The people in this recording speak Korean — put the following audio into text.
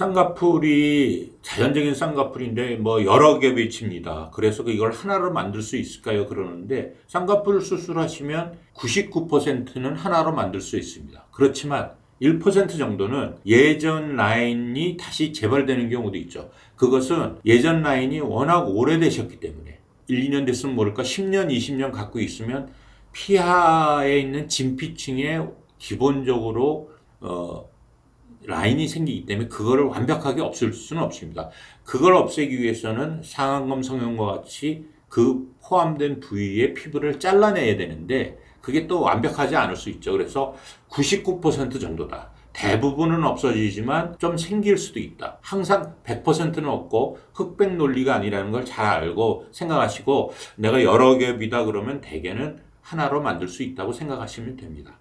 쌍꺼풀이 자연적인 쌍꺼풀인데 뭐 여러 겹이 칩니다. 그래서 그 이걸 하나로 만들 수 있을까요? 그러는데 쌍꺼풀 수술하시면 99%는 하나로 만들 수 있습니다. 그렇지만 1% 정도는 예전 라인이 다시 재발되는 경우도 있죠. 그것은 예전 라인이 워낙 오래되셨기 때문에 1, 2년 됐으면 모를까 10년, 20년 갖고 있으면 피하에 있는 진피층에 기본적으로 어, 라인이 생기기 때문에 그거를 완벽하게 없앨 수는 없습니다. 그걸 없애기 위해서는 상안검 성형과 같이 그 포함된 부위의 피부를 잘라내야 되는데 그게 또 완벽하지 않을 수 있죠. 그래서 99% 정도다. 대부분은 없어지지만 좀 생길 수도 있다. 항상 100%는 없고 흑백 논리가 아니라는 걸 잘 알고 생각하시고 내가 여러 겹이다 그러면 대개는 하나로 만들 수 있다고 생각하시면 됩니다.